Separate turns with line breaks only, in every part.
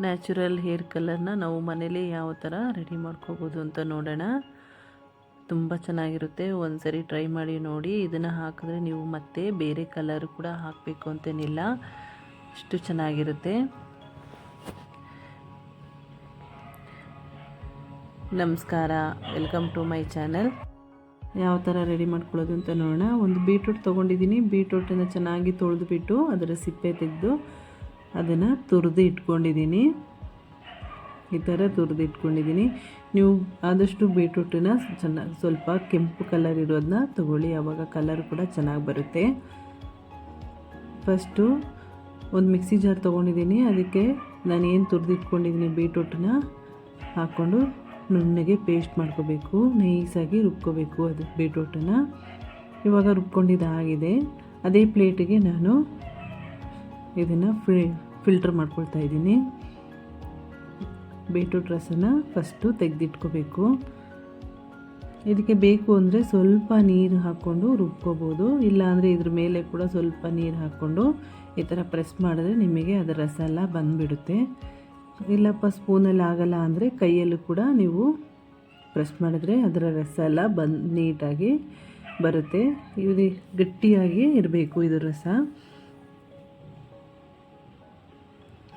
Natural hair ಕಲರ್ನ ನಾವು ಮನೇಲಿ ಯಾವ ಥರ ರೆಡಿ ಮಾಡ್ಕೋಬೋದು ಅಂತ ನೋಡೋಣ. ತುಂಬ ಚೆನ್ನಾಗಿರುತ್ತೆ. ಒಂದ್ಸರಿ ಟ್ರೈ ಮಾಡಿ ನೋಡಿ. ಇದನ್ನು ಹಾಕಿದ್ರೆ ನೀವು ಮತ್ತೆ ಬೇರೆ ಕಲರ್ ಕೂಡ ಹಾಕಬೇಕು ಅಂತೇನಿಲ್ಲ. ಅಷ್ಟು ಚೆನ್ನಾಗಿರುತ್ತೆ. ನಮಸ್ಕಾರ. ವೆಲ್ಕಮ್ ಟು ಮೈ ಚಾನಲ್ ಯಾವ ಥರ ರೆಡಿ ಮಾಡ್ಕೊಳ್ಳೋದು ಅಂತ ನೋಡೋಣ. ಒಂದು ಬೀಟ್ರೂಟ್ ತೊಗೊಂಡಿದ್ದೀನಿ. ಬೀಟ್ರೂಟನ್ನು ಚೆನ್ನಾಗಿ ತೊಳೆದುಬಿಟ್ಟು ಅದರ ಸಿಪ್ಪೆ ತೆಗೆದು ಅದನ್ನು ತುರಿದು ಇಟ್ಕೊಂಡಿದ್ದೀನಿ. ಈ ಥರ ತುರಿದು ಇಟ್ಕೊಂಡಿದ್ದೀನಿ. ನೀವು ಆದಷ್ಟು ಬೀಟ್ರೂಟನ್ನ ಚೆನ್ನಾಗಿ ಸ್ವಲ್ಪ ಕೆಂಪು ಕಲರ್ ಇರೋದನ್ನ ತಗೊಳ್ಳಿ. ಆವಾಗ ಕಲರ್ ಕೂಡ ಚೆನ್ನಾಗಿ ಬರುತ್ತೆ. ಫಸ್ಟು ಒಂದು ಮಿಕ್ಸಿ ಜಾರ್ ತೊಗೊಂಡಿದ್ದೀನಿ. ಅದಕ್ಕೆ ನಾನು ಏನು ತುರಿದಿಟ್ಕೊಂಡಿದ್ದೀನಿ ಬೀಟ್ರೂಟನ್ನ ಹಾಕ್ಕೊಂಡು ನುಣ್ಣಗೆ ಪೇಸ್ಟ್ ಮಾಡ್ಕೋಬೇಕು. ನೈಸಾಗಿ ರುಬ್ಕೋಬೇಕು ಅದು ಬೀಟ್ರೂಟನ್ನು. ಇವಾಗ ರುಬ್ಕೊಂಡಿದ್ದಾಗಿದೆ ಅದೇ ಪ್ಲೇಟಿಗೆ ನಾನು ಇದನ್ನು ಫಿ ಫಿಲ್ಟ್ರ್ ಮಾಡ್ಕೊಳ್ತಾ ಇದ್ದೀನಿ. ಬೀಟ್ರೂಟ್ ರಸನ ಫಸ್ಟು ತೆಗೆದಿಟ್ಕೋಬೇಕು. ಇದಕ್ಕೆ ಬೇಕು ಅಂದರೆ ಸ್ವಲ್ಪ ನೀರು ಹಾಕ್ಕೊಂಡು ರುಬ್ಕೋಬೋದು. ಇಲ್ಲಾಂದರೆ ಇದ್ರ ಮೇಲೆ ಕೂಡ ಸ್ವಲ್ಪ ನೀರು ಹಾಕ್ಕೊಂಡು ಈ ಥರ ಪ್ರೆಸ್ ಮಾಡಿದ್ರೆ ನಿಮಗೆ ಅದರ ರಸ ಎಲ್ಲ ಬಂದುಬಿಡುತ್ತೆ. ಇಲ್ಲಪ್ಪ ಸ್ಪೂನಲ್ಲಿ ಆಗಲ್ಲ ಅಂದರೆ ಕೈಯಲ್ಲೂ ಕೂಡ ನೀವು ಪ್ರೆಸ್ ಮಾಡಿದ್ರೆ ಅದರ ರಸ ಎಲ್ಲ ಬಂದು ನೀಟಾಗಿ ಬರುತ್ತೆ. ಇದು ಗಟ್ಟಿಯಾಗಿ ಇರಬೇಕು, ಇದು ರಸ.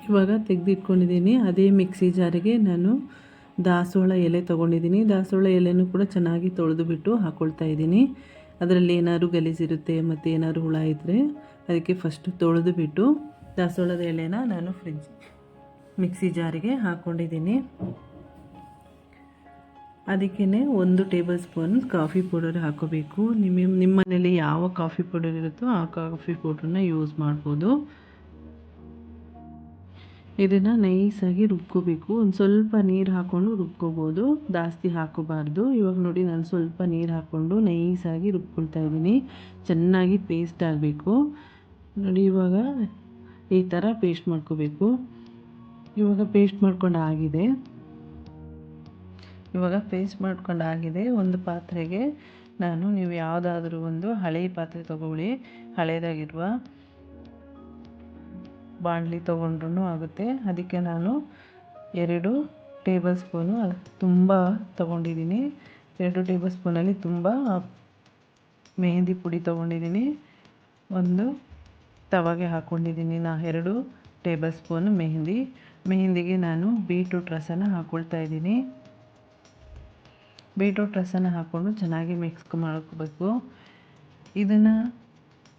ಇವಾಗ ತೆಗೆದಿಟ್ಕೊಂಡಿದ್ದೀನಿ. ಅದೇ ಮಿಕ್ಸಿ ಜಾರಿಗೆ ನಾನು ದಾಸೋಳ ಎಲೆ ತೊಗೊಂಡಿದ್ದೀನಿ. ದಾಸೋಳ ಎಲೆನೂ ಕೂಡ ಚೆನ್ನಾಗಿ ತೊಳೆದು ಬಿಟ್ಟು ಹಾಕ್ಕೊಳ್ತಾ ಇದ್ದೀನಿ. ಅದರಲ್ಲಿ ಏನಾದ್ರು ಗಲೀಜಿರುತ್ತೆ ಮತ್ತು ಏನಾದ್ರು ಹುಳ ಇದ್ದರೆ ಅದಕ್ಕೆ ಫಸ್ಟು ತೊಳೆದು ಬಿಟ್ಟು ದಾಸವಾಳದ ಎಲೆನ ನಾನು ಫ್ರಿಜ್ ಮಿಕ್ಸಿ ಜಾರಿಗೆ ಹಾಕ್ಕೊಂಡಿದ್ದೀನಿ ಅದಕ್ಕೇ ಒಂದು ಟೇಬಲ್ ಸ್ಪೂನ್ ಕಾಫಿ ಪೌಡರ್ ಹಾಕೋಬೇಕು. ನಿಮ್ಮ ನಿಮ್ಮ ಮನೇಲಿ ಯಾವ ಕಾಫಿ ಪೌಡರ್ ಇರುತ್ತೋ ಆ ಕಾಫಿ ಪೌಡ್ರನ್ನ ಯೂಸ್ ಮಾಡ್ಬೋದು. ಇದನ್ನು ನೈಸಾಗಿ ರುಬ್ಕೋಬೇಕು. ಒಂದು ಸ್ವಲ್ಪ ನೀರು ಹಾಕ್ಕೊಂಡು ರುಬ್ಕೋಬೋದು. ಜಾಸ್ತಿ ಹಾಕೋಬಾರ್ದು ಇವಾಗ ನೋಡಿ ನಾನು ಸ್ವಲ್ಪ ನೀರು ಹಾಕ್ಕೊಂಡು ನೈಸಾಗಿ ರುಬ್ಕೊಳ್ತಾ ಇದ್ದೀನಿ. ಚೆನ್ನಾಗಿ ಪೇಸ್ಟ್ ಆಗಬೇಕು. ನೋಡಿ ಇವಾಗ ಈ ಥರ ಪೇಸ್ಟ್ ಮಾಡ್ಕೋಬೇಕು. ಇವಾಗ ಪೇಸ್ಟ್ ಮಾಡ್ಕೊಂಡು ಆಗಿದೆ. ಇವಾಗ ಪೇಸ್ಟ್ ಮಾಡ್ಕೊಂಡು ಆಗಿದೆ. ಒಂದು ಪಾತ್ರೆಗೆ ನಾನು ನೀವು ಯಾವುದಾದ್ರೂ ಒಂದು ಹಳೆಯ ಪಾತ್ರೆ ತೊಗೊಳ್ಳಿ. ಹಳೇದಾಗಿರುವ ಬಾಣಲಿ ತೊಗೊಂಡ್ರೂ ಆಗುತ್ತೆ. ಅದಕ್ಕೆ ನಾನು ಎರಡು ಟೇಬಲ್ ಸ್ಪೂನು ತುಂಬ ತೊಗೊಂಡಿದ್ದೀನಿ. ಎರಡು ಟೇಬಲ್ ಸ್ಪೂನಲ್ಲಿ ತುಂಬ ಮೆಹಂದಿ ಪುಡಿ ತೊಗೊಂಡಿದ್ದೀನಿ. ಒಂದು ತವಾಗೆ ಹಾಕ್ಕೊಂಡಿದ್ದೀನಿ ನಾ ಎರಡು ಟೇಬಲ್ ಸ್ಪೂನು ಮೆಹಂದಿ. ಮೆಹಂದಿಗೆ ನಾನು ಬೀಟ್ರೂಟ್ ರಸನ ಹಾಕ್ಕೊಳ್ತಾ ಇದ್ದೀನಿ. ಬೀಟ್ರೂಟ್ ರಸನ ಹಾಕ್ಕೊಂಡು ಚೆನ್ನಾಗಿ ಮಿಕ್ಸ್ ಮಾಡ್ಕೋಬೇಕು. ಇದನ್ನು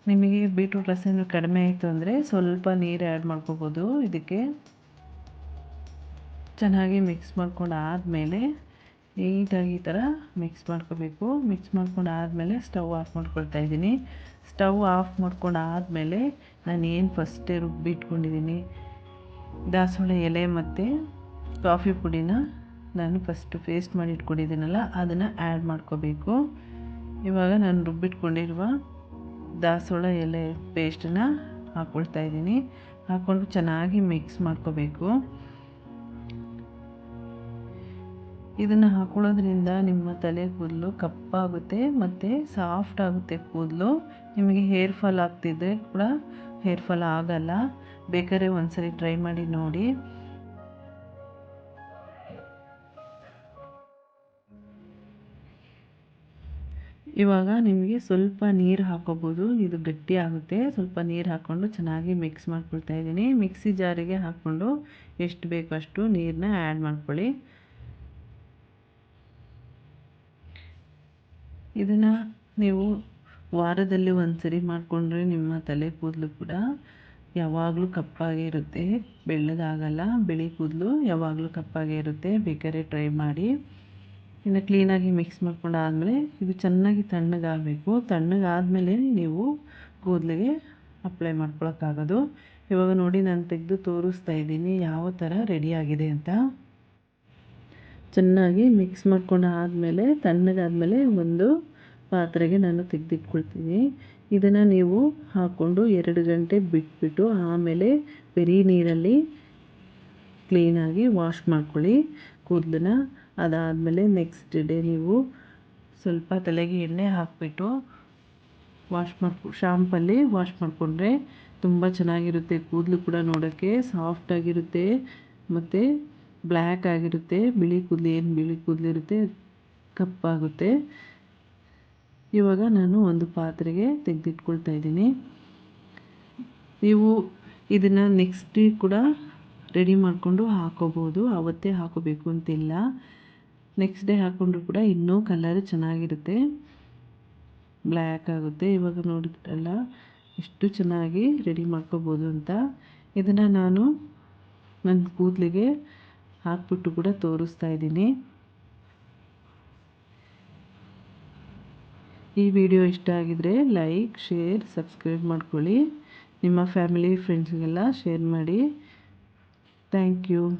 ನಿಮಗೆ ಬೀಟ್ರೂಟ್ ರಸ ಕಡಿಮೆ ಆಯಿತು ಅಂದರೆ ಸ್ವಲ್ಪ ನೀರು ಆ್ಯಡ್ ಮಾಡ್ಕೋಬೋದು. ಇದಕ್ಕೆ ಚೆನ್ನಾಗಿ ಮಿಕ್ಸ್ ಮಾಡ್ಕೊಂಡು ಆದಮೇಲೆ ನೀಟಾಗಿ ಈ ಥರ ಮಿಕ್ಸ್ ಮಾಡ್ಕೋಬೇಕು. ಮಿಕ್ಸ್ ಮಾಡ್ಕೊಂಡು ಆದಮೇಲೆ ಸ್ಟವ್ ಆಫ್ ಮಾಡ್ಕೊಳ್ತಾ ಇದ್ದೀನಿ. ಸ್ಟವ್ ಆಫ್ ಮಾಡ್ಕೊಂಡು ಆದಮೇಲೆ ನಾನು ಏನು ಫಸ್ಟೇ ರುಬ್ಬಿಟ್ಕೊಂಡಿದ್ದೀನಿ ದಾಸವಾಳ ಎಲೆ ಮತ್ತು ಕಾಫಿ ಪುಡಿನ ನಾನು ಫಸ್ಟು ಪೇಸ್ಟ್ ಮಾಡಿ ಇಟ್ಕೊಂಡಿದ್ದೀನಲ್ಲ, ಅದನ್ನು ಆ್ಯಡ್ ಮಾಡ್ಕೋಬೇಕು. ಇವಾಗ ನಾನು ರುಬ್ಬಿಟ್ಕೊಂಡಿರುವ ದಾಸವಾಳ ಎಲೆ ಪೇಸ್ಟನ್ನ ಹಾಕ್ಕೊಳ್ತಾ ಇದ್ದೀನಿ. ಹಾಕ್ಕೊಂಡು ಚೆನ್ನಾಗಿ ಮಿಕ್ಸ್ ಮಾಡ್ಕೋಬೇಕು. ಇದನ್ನು ಹಾಕೊಳ್ಳೋದ್ರಿಂದ ನಿಮ್ಮ ತಲೆ ಕೂದಲು ಕಪ್ಪಾಗುತ್ತೆ ಮತ್ತು ಸಾಫ್ಟ್ ಆಗುತ್ತೆ ಕೂದಲು. ನಿಮಗೆ ಹೇರ್ ಫಾಲ್ ಆಗ್ತಿದ್ರೆ ಕೂಡ ಹೇರ್ ಫಾಲ್ ಆಗಲ್ಲ. ಬೇಕಾದ್ರೆ ಒಂದ್ಸರಿ ಟ್ರೈ ಮಾಡಿ ನೋಡಿ. ಇವಾಗ ನಿಮಗೆ ಸ್ವಲ್ಪ ನೀರು ಹಾಕೋಬೋದು. ಇದು ಗಟ್ಟಿ ಆಗುತ್ತೆ. ಸ್ವಲ್ಪ ನೀರು ಹಾಕ್ಕೊಂಡು ಚೆನ್ನಾಗಿ ಮಿಕ್ಸ್ ಮಾಡ್ಕೊಳ್ತಾ ಇದ್ದೀನಿ. ಮಿಕ್ಸಿ ಜಾರಿಗೆ ಹಾಕ್ಕೊಂಡು ಎಷ್ಟು ಬೇಕು ಅಷ್ಟು ನೀರನ್ನ ಆ್ಯಡ್ ಮಾಡ್ಕೊಳ್ಳಿ. ಇದನ್ನು ನೀವು ವಾರದಲ್ಲಿ ಒಂದು ಸರಿ ಮಾಡಿಕೊಂಡ್ರೆ ನಿಮ್ಮ ತಲೆ ಕೂದಲು ಕೂಡ ಯಾವಾಗಲೂ ಕಪ್ಪಾಗೇ ಇರುತ್ತೆ. ಬೆಳ್ಳಗಾಗಲ್ಲ. ಬಿಳಿ ಕೂದಲು ಯಾವಾಗಲೂ ಕಪ್ಪಾಗೇ ಇರುತ್ತೆ. ಬೇಕಾದ್ರೆ ಟ್ರೈ ಮಾಡಿ. ಇನ್ನು ಕ್ಲೀನಾಗಿ ಮಿಕ್ಸ್ ಮಾಡ್ಕೊಂಡು ಆದಮೇಲೆ ಇದು ಚೆನ್ನಾಗಿ ತಣ್ಣಗಾಗಬೇಕು. ತಣ್ಣಗಾದಮೇಲೆ ನೀವು ಕೂದಲಿಗೆ ಅಪ್ಲೈ ಮಾಡ್ಕೊಳಕ್ಕಾಗೋದು. ಇವಾಗ ನೋಡಿ ನಾನು ತೆಗೆದು ತೋರಿಸ್ತಾ ಇದ್ದೀನಿ ಯಾವ ಥರ ರೆಡಿಯಾಗಿದೆ ಅಂತ. ಚೆನ್ನಾಗಿ ಮಿಕ್ಸ್ ಮಾಡ್ಕೊಂಡು ಆದಮೇಲೆ ತಣ್ಣಗಾದಮೇಲೆ ಒಂದು ಪಾತ್ರೆಗೆ ನಾನು ತೆಗೆದಿಟ್ಕೊಳ್ತೀನಿ. ಇದನ್ನು ನೀವು ಹಾಕ್ಕೊಂಡು ಎರಡು ಗಂಟೆ ಬಿಟ್ಬಿಟ್ಟು ಆಮೇಲೆ ಬರೀ ನೀರಲ್ಲಿ ಕ್ಲೀನಾಗಿ ವಾಶ್ ಮಾಡ್ಕೊಳ್ಳಿ. ಕೂದಲನ್ನ ಅದಾದಮೇಲೆ ನೆಕ್ಸ್ಟ್ ಡೇ ನೀವು ಸ್ವಲ್ಪ ತಲೆಗೆ ಎಣ್ಣೆ ಹಾಕಿಬಿಟ್ಟು ವಾಶ್ ಮಾಡ್ಕೊ ಶಾಂಪಲ್ಲಿ ವಾಶ್ ಮಾಡಿಕೊಂಡ್ರೆ ತುಂಬ ಚೆನ್ನಾಗಿರುತ್ತೆ. ಕೂದಲು ಕೂಡ ನೋಡೋಕ್ಕೆ ಸಾಫ್ಟಾಗಿರುತ್ತೆ ಮತ್ತು ಬ್ಲ್ಯಾಕ್ ಆಗಿರುತ್ತೆ. ಬಿಳಿ ಕೂದಲು, ಏನು ಬಿಳಿ ಕೂದಲಿರುತ್ತೆ ಕಪ್ಪಾಗುತ್ತೆ. ಇವಾಗ ನಾನು ಒಂದು ಪಾತ್ರೆಗೆ ತೆಗೆದಿಟ್ಕೊಳ್ತಾ ಇದ್ದೀನಿ. ನೀವು ಇದನ್ನು ನೆಕ್ಸ್ಟ್ ಡೇ ಕೂಡ ರೆಡಿ ಮಾಡಿಕೊಂಡು ಹಾಕೋಬೋದು. ಆವತ್ತೇ ಹಾಕೋಬೇಕು ಅಂತಿಲ್ಲ. ನೆಕ್ಸ್ಟ್ ಡೇ ಹಾಕ್ಕೊಂಡ್ರು ಕೂಡ ಇನ್ನೂ ಕಲರ್ ಚೆನ್ನಾಗಿರುತ್ತೆ. ಬ್ಲ್ಯಾಕ್ ಆಗುತ್ತೆ. ಇವಾಗ ನೋಡಿದ್ರಲ್ಲ, ಎಷ್ಟು ಚೆನ್ನಾಗಿ ರೆಡಿ ಮಾಡ್ಕೋಬೋದು ಅಂತ. ಇದನ್ನು ನಾನು ನನ್ನ ಕೂದಲಿಗೆ ಹಾಕ್ಬಿಟ್ಟು ಕೂಡ ತೋರಿಸ್ತಾ ಇದ್ದೀನಿ. ಈ ವಿಡಿಯೋ ಇಷ್ಟ ಆಗಿದರೆ ಲೈಕ್, ಶೇರ್, ಸಬ್ಸ್ಕ್ರೈಬ್ ಮಾಡ್ಕೊಳ್ಳಿ. ನಿಮ್ಮ ಫ್ಯಾಮಿಲಿ ಫ್ರೆಂಡ್ಸ್ಗೆಲ್ಲ ಶೇರ್ ಮಾಡಿ. thank you.